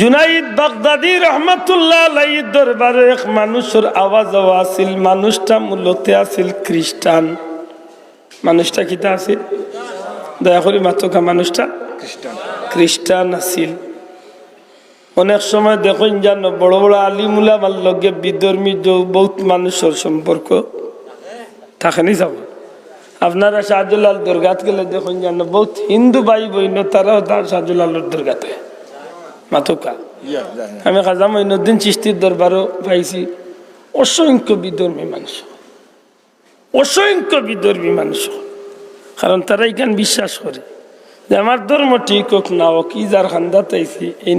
জুনাইদ বাগদাদি রহমতুল্লাহ আলাইহির দরবারে এক মানুষের আওয়াজ আছিল মানুষটা মূলত আছিল খ্রিস্টান। মানুষটা কিতা আছিল দয়া করে মাতকা মানুষটা খ্রিস্টান। আছিল অনেক সময় দেখুন জানো বড় বড় আলিমুলা আমার লগে বিধর্মী বহুত মানুষের সম্পর্ক থাকেনি যাব। আপনারা শাহজুলাল দুর্গাত গেলে দেখুন জানো বহুত হিন্দু ভাই বইন তারাও তার শাহজুলালের দুর্গাতে। মাতকা। আমি খাজা মঈনুদ্দিন চিস্তির দরবারও পাইছি অসংখ্য বিধর্মী মানুষ। অসংখ্য বিধর্মী মানুষ। কারণ তারা এখান বিশ্বাস করে যে আমার ধর্ম ঠিক হোক না হোক ই যার খান্দা তাইছি এই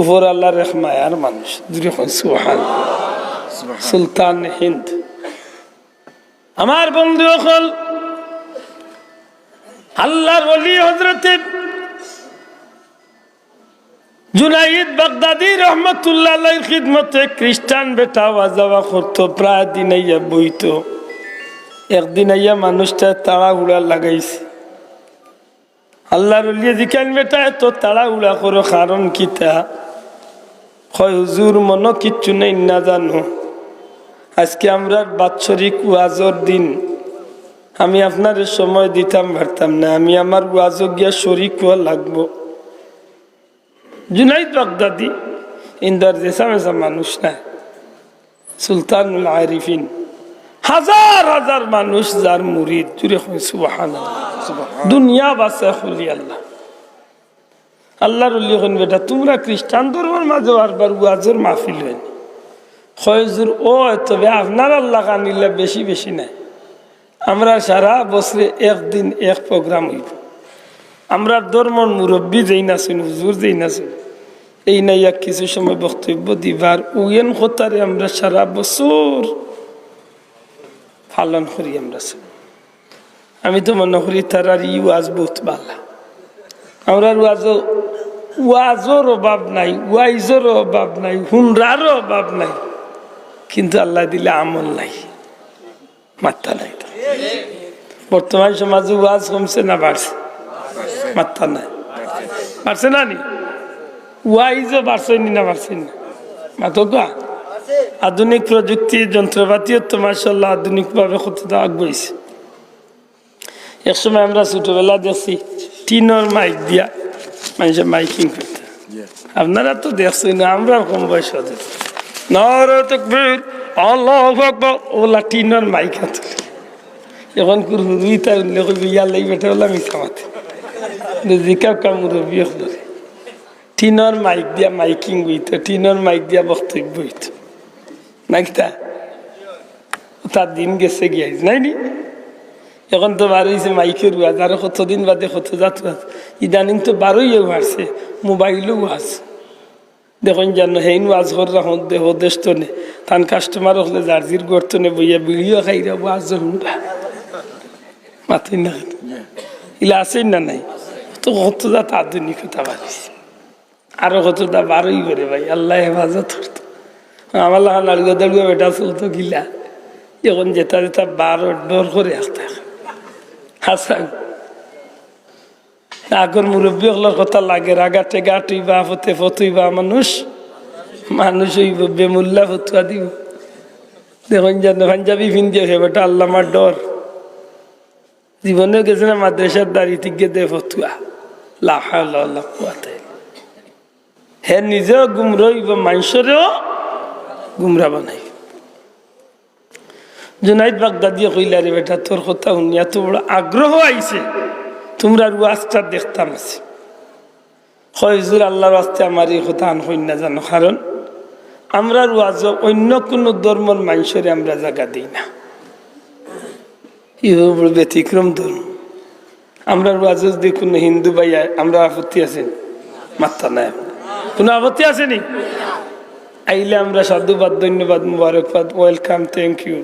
উপর আল্লাহর এক মায়ার মানুষ। সুহান সুলতান হিন্দ। আমার বন্ধু হল আল্লাহর অলি হজরতের জুনাইদ বাগদাদি রহমতুল্লাহ খিদমতে খ্রিস্টান বেটা আওয়া যাওয়া করতো, প্রায় দিন আইয়া বইতো। একদিন আইয়া মানুষটা তাড়া উড়া লাগাইছে। আল্লাহর উলিয়ে জিকান বেটা, এত তাড়া উড়া করো, কারণ কিতা হয় হুজুর মনো কিচ্ছু নেই, না জানো। আজকে আমরা বাৎসরিক ওয়াজর দিন। আমি আপনার সময় দিতাম, পারতাম না। আমি আমার ওয়াজও গিয়া শরিক হওয়া লাগবো। জুনাইদ বাগদাদি ইন্দার দেশা মেশা মানুষ না সুলতানুল আরিফিন হাজার হাজার মানুষ যার মুরিদ জুড়ে সুবাহান দুনিয়া বাসে খুলি আল্লাহ। আল্লাহর উল্লি হন বেটা তোমরা খ্রিস্টান ধর্মের মাঝে আরবার ওয়াজের মাহফিল হইন। হয়জুর ও তবে আপনার আল্লাহ কানিলে বেশি বেশি নাই। আমরা সারা বছরে একদিন এক প্রোগ্রাম হইব। আমরা ধর্মর মুরব্বী যেই নাচুন হুজুর যেই নাচুন এই নাইয়া কিছু সময় বক্তব্য দিবার উয়েন হতারে আমরা সারা বছর পালন করি আমরা আমি তো মনে করি তার আর ই ওয়াজ বহুত বালা। আমরা ওয়াজ ওয়াজর অভাব নাই, ওয়াইজর অভাব নাই হুনরারও অভাব নাই। কিন্তু আল্লাহ দিলে আমল নাই মাত্রা নাই। বর্তমান সমাজে ওয়াজ কমছে না বাড়ছে? মাত্রা নাই। বাড়ছে না নি? ওয়াইজও বাড়ছে নি না বাড়ছে না? মাতকা আধুনিক প্রযুক্তি যন্ত্রপাতিও তো মার্শাল্লাহ আধুনিকভাবে কতটা আগবাইছে। এক সময় আমরা ছোটবেলা দেখছি টিনের মাইক দিয়া মানুষের মাইকিং করতে। আপনারা তো দেখছেন আমরা কম বয়স হতে ওলা টিনের মাইক আছে এখন কুরহুই তার উল্লেখ করবি ইয়ার লাগি বেটা ওলা মিশা মাতে জিকা কামুরবি হলো। টিনের মাইক দিয়া মাইকিং হইতো টিনের মাইক দিয়া বক্তব্য হইতো নাকিতা তার দিন গেছে গিয়ে নাই নি? এখন তো বারোইছে মাইকের ওয়াজ আরও কতদিন বাদে কত জাত ওয়াজ ইদানিং তো বারোই আছে মোবাইলও আছে দেখুন জানো, হেইন ওয়াজ কর রাখুন দেহ দেশ তো নে তান কাস্টমার হলে জার্জির গর্ত নে বইয়া বিড়িও খাইরা ওয়াজ শুনবা মাথুই না। ইলা আছে না নাই? তো কত জাত আধুনিকতা বাড়িছে আরও কতটা বারোই করে ভাই, আল্লাহ হেফাজত করতো। আমার লাগা লাড়ুয়া দাড়ুয়া বেটা চলতো গিলা। এখন যেটা যেটা বারো ডর করে আসতে হাসান, আগর মুরব্বী হলার কথা লাগে, রাগাতে গাটইবা ফতে ফতুইবা মানুষ মানুষ হইব বেমুল্লা ফতুয়া দিব। দেখুন যেন পাঞ্জাবি ফিন্দিয়ে সে বেটা আল্লামার ডর। জীবনে গেছে না, মাদ্রাসার দাঁড়িয়ে থেকে দে ফতুয়া। লাফা লাফ হে নিজেও গুমরইব মানুষেরও গুমরা বানাই জুনাইদ বাগদাদিয়ে কইলা রে বেটা, তোর কথা শুনিয়া তো বড় আগ্রহ আইছে, তোমরা ওয়াজটা দেখতাম আছে। হয়জুর আল্লাহর আস্তে আমার এই কথা আন হই না জানো, কারণ আমরা ওয়াজ অন্য কোনো ধর্মর মানুষের আমরা জায়গা দিই না। ইহ ব্যতিক্রম ধর্ম। আমরা ওয়াজ দেখুন হিন্দু ভাইয়া আমরা আপত্তি আছেন মাত্রা নাই। কোনো আপত্তি আসেনি? আইলে আমরা সাধুবাদ ধন্যবাদ মুবারকবাদ ওয়েলকাম থ্যাংক ইউ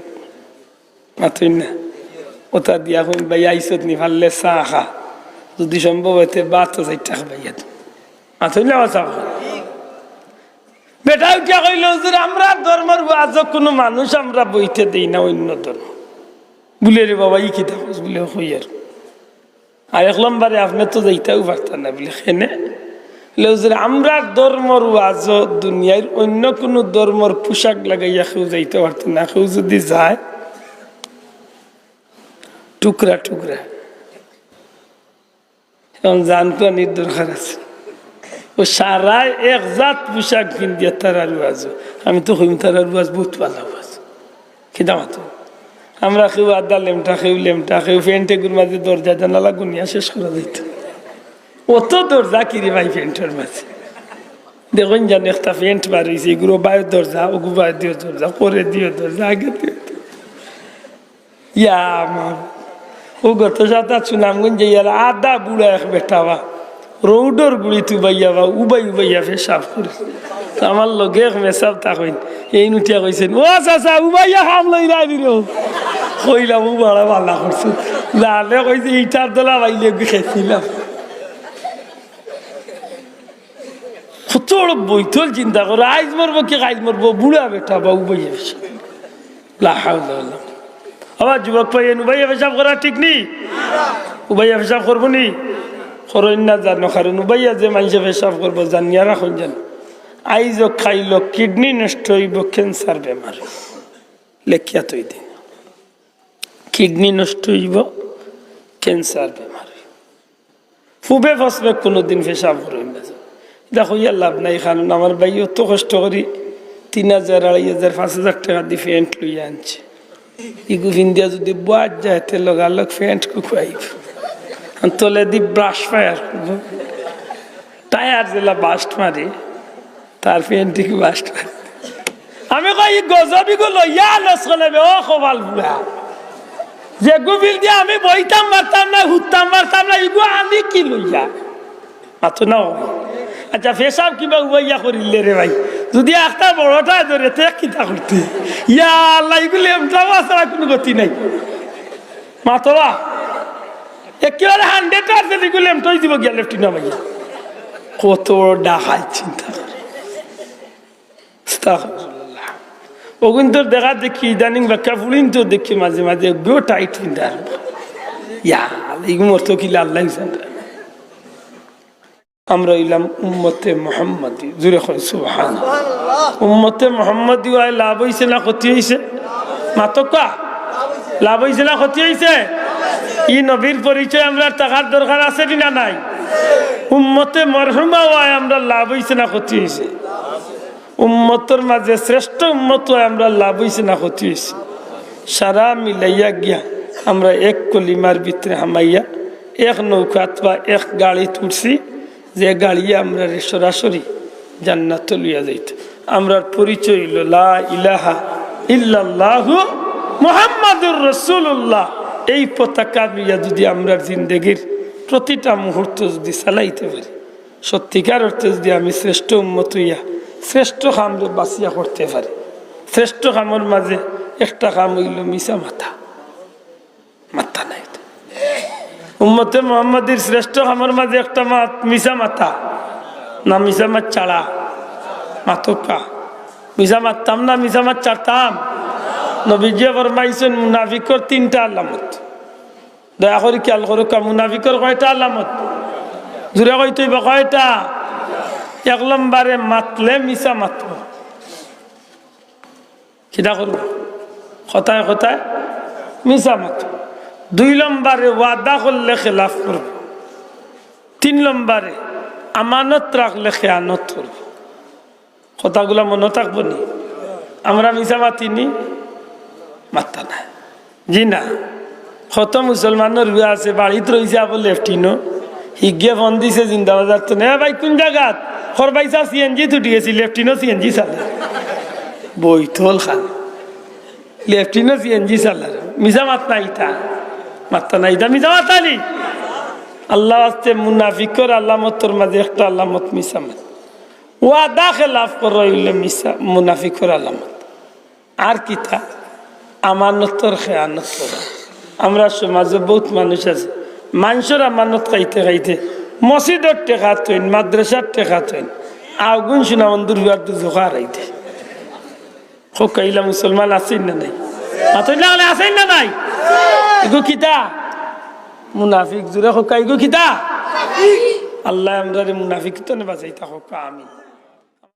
মাতুই না। ওটা দিয়া কই ভাই, আইসত নি ভাললে চা খা। যদি সম্ভব হইতে বাত তো চাইটা খাবাইয়া মাতুই না চা বেটা উঠিয়া আমরা কোনো আমরা না, অন্য বাবা এক তো যাইতেও না বলে খেনে লেউজরে আমরা ধর্মর ওয়াজ দুনিয়ার অন্য কোনো ধর্মর পোশাক লাগাইয়া কেউ যাইতে পারত না কেউ যদি যায়, টুকরা টুকরা। এখন জান প্রাণীর দরকার আছে। ও সারা এক জাত পোশাক পিন্দিয়া তারার ওয়াজ। আমি তো হইম তারার ওয়াজ বহুত ভালো ওয়াজ। খিদা মাতো। আমরা কেউ আদা লেমটা কেউ লেমটা কেউ ফেন্টেগুর মাঝে দরজা জানালা গুনিয়া শেষ করে দিত অত দরজা কিরে ভাই ফেন্টের মাঝে। দেখুন জান একটা ফেন্ট বাড়িয়েছে, এগুলো বায়ু দরজা ওগু বায়ু দিও দরজা করে দিও দরজা আগে দিও ইয়া আমার, ও গত সাতা সুনামগঞ্জ ইয়ার আদা বুড়া এক বেটাবা রৌডর গুড়ি তু বাইয়া বা, উবাই উবাইয়া সাফ করে। আমার লগে মেসাব থাকেন এই নুটিয়া কইছেন, ও চাচা উবাইয়া খাম লই রাই দিল কইলাম, ও বড় ভালো করছ। লালে কইছে, ইটার দলা বাইলে খেয়েছিলাম। বড় বৈঠল চিন্তা করো, আইজ মরবো, কি আইজ মরবো, বুড়া বেটা বা উবাইয়া বেশি আবার যুবক পাইয়েন উবাইয়া পেশাব করা ঠিক নেই উবাইয়া পেশাব করব নি? করইন না জানো, কারণ উবাইয়া যে মানুষে পেশাব করব জানিয়া রাখুন জান। আইজ খাইল, কিডনি নষ্ট হইব ক্যান্সার বেমার। লেখিয়া তৈ দিন কিডনি নষ্ট হইব ক্যান্সার বেমার। ফুবে ফসবে কোনোদিন পেশাব করইন না দেখো, ইয়া লাভ নাই কারণ আমার ভাই অত কষ্ট করি, তিন হাজার, আড়াই হাজার, পাঁচ হাজার টাকা দিয়ে ফ্যান্ট লইয়া আনছে। ইগু ভিন্দিয়া যদি বাদ যায়, তে লগালগ ফ্যান্ট কু খুয়াইব। তলে দি ব্রাশ ফায়ার টায়ার যেলা বাস্ট মারি, তার ফ্যান্টিকে বাস্ট মারি। আমি কই গজবি গো, লইয়া লস কলেবে ও খোবাল বুড়া। যে গুবিল দিয়ে আমি বইতাম মারতাম না, হুতাম মারতাম না, ইগু আমি কি লইয়া? মাতো না আচ্ছা ফেসাব কিবা উবাইয়া করিলে রে ভাই? যদি একটা বড়টা ধরে তে কিতা করতে ইয়া আল্লাহ এগুলি এমটাও ছাড়া কোনো গতি নাই। মাতবা একেবারে হান্ড্রেড পার্সেন্ট এগুলি এমটাই দিব গিয়া লেফটি না ভাইয়া। কত বড় ডাকাই চিন্তা করে। আস্তাগফিরুল্লাহ। ও কিন্তু দেখা দেখি, ইদানিং ব্যাখ্যা ফুলিন তো দেখি মাঝে মাঝে গো টাইট চিন্তা ইয়া এগুলো তো কিলা আল্লাহ আমরা ইলাম উম্মতে মোহাম্মদি। জুড়ে হয় সুহান উম্মতে মোহাম্মদি আয়, লাভ হয়েছে না ক্ষতি হয়েছে মাতকা লাভ হয়েছে না ক্ষতি হয়েছে ই নবীর পরিচয় আমরা টাকার দরকার আছে না নাই? উম্মতে মরহুমা আয়, আমরা লাভ হয়েছে না ক্ষতি হয়েছে উম্মতর মাঝে শ্রেষ্ঠ উম্মত হয় আমরা লাভ হয়েছে না ক্ষতি হয়েছে সারা মিলাইয়া গিয়া আমরা এক কলিমার ভিতরে হামাইয়া এক নৌকাত বা এক গাড়ি তুলছি। যে গাড়ি আমরা সরাসরি জান্নাত লইয়া যাইত আমরার পরিচয় হইল, লা ইলাহা ইল্লাল্লাহু মুহাম্মাদুর রাসূলুল্লাহ এই পতাকা লইয়া যদি আমরা জিন্দেগির প্রতিটা মুহূর্ত যদি চালাইতে পারি, সত্যিকার অর্থে যদি আমি শ্রেষ্ঠ উন্মত হইয়া শ্রেষ্ঠ কামরে বাঁচিয়া করতে পারি, শ্রেষ্ঠ কামের মাঝে একটা কাম হইল মিশা মাথা মাথা নাই। উম্মতে মোহাম্মদীর শ্রেষ্ঠ কামের মাঝে একটা মাত, মিশা মাতা। না, মিশা মাত চাড়া। মাতকা মিশা মারতাম না, মিশা মাত চারতাম নবীজিয়া ফরমাইছেন, মুনাফিকর তিনটা আলামত। দয়া করে খেয়াল করো কা মুনাফিকর কয়টা আলামত? জোরে কইতে কয়টা? এক নম্বরে, মাতলে মিশা মাতব কিটা করব। কথায় কথায় মিশা মাতব দুই নম্বরে ওয়াদা করলে খেলাফ করব। তিন নম্বরে আমানত রাখলে খেয়ানত করব। কথাগুলো মনে থাকব নি? আমরা মিশা মাতিনি? মাত্তা না জি না। কত মুসলমানের বিয়া আছে, বাড়িত রয়েছে আবার লেফটিনো হিগে ফোন দিছে জিন্দাবাজার তো। না ভাই, কোন জায়গাত? খর বাইসা সিএনজি ছুটি গেছি লেফটিনো সিএনজি চালে। বইথল খান। লেফটিনো সিএনজি চালার মিজা মাত নাই তা। মাত্তা নাই তা মিজা মাতানি আল্লাহ আসতে মুনাফিকর আল্লামতর মাঝে একটা মিশা মাত ওয়াদা খেলাফ করো মিশা মুনাফিকর আলামত আর কিতা আমানতর খেয়ানত করা। আমরা সমাজে বহুত মানুষ আছে। মানুষের আমানত খাইতে খাইতে মসজিদর টেকা থইন মাদ্রাসার টেকা থইন আগুন শুনা বন্ধুর বিয়ার তো জোখা রাইতে কাইলা মুসলমান আছেন না নাই? আছেন না নাই? এগো কিতা? মুনাফিক জুড়ে হোক এগো কিতা? আল্লাহ আমরা মুনাফিক তো নেবা যাইতা হোক আমি